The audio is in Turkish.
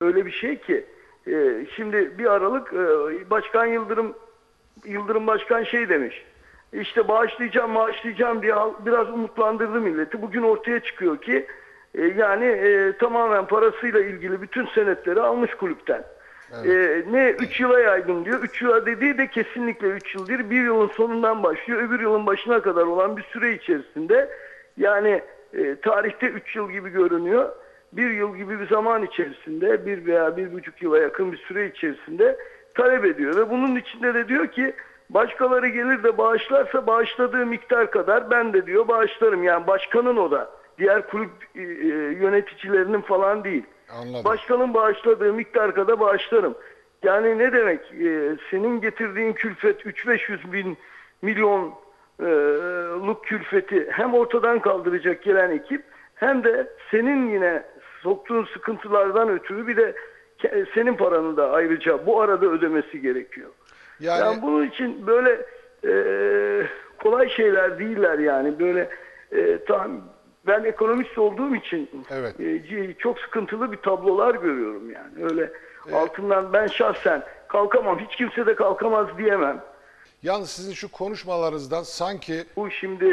öyle bir şey ki e, şimdi bir Aralık e, Başkan Yıldırım Yıldırım Başkan şey demiş. İşte bağışlayacağım bağışlayacağım diye biraz umutlandırdı milleti. Bugün ortaya çıkıyor ki e, yani e, tamamen parasıyla ilgili bütün senetleri almış kulüpten. E, ne 3 yıla yaydım diyor. 3 yıla dediği de kesinlikle 3 yıl değil. Bir yılın sonundan başlıyor. Öbür yılın başına kadar olan bir süre içerisinde yani e, tarihte 3 yıl gibi görünüyor. Bir yıl gibi bir zaman içerisinde bir veya bir buçuk yıla yakın bir süre içerisinde talep ediyor. Ve bunun içinde de diyor ki başkaları gelir de bağışlarsa bağışladığı miktar kadar ben de diyor bağışlarım. Yani başkanın o da. Diğer kulüp e, e, yöneticilerinin falan değil. Anladım. Başkanın bağışladığı miktar kadar bağışlarım. Yani ne demek? Ee, senin getirdiğin külfet 3-500 bin milyonluk külfeti hem ortadan kaldıracak gelen ekip hem de senin yine soktuğun sıkıntılardan ötürü bir de senin paranı da ayrıca bu arada ödemesi gerekiyor. Yani, Yani bunun için böyle e, kolay şeyler değiller yani böyle e, tam ben ekonomist olduğum için Evet. e, çok sıkıntılı bir tablolar görüyorum yani öyle altından ben şahsen kalkamam hiç kimse de kalkamaz diyemem. yalnız sizin şu konuşmalarınızdan sanki Bu şimdi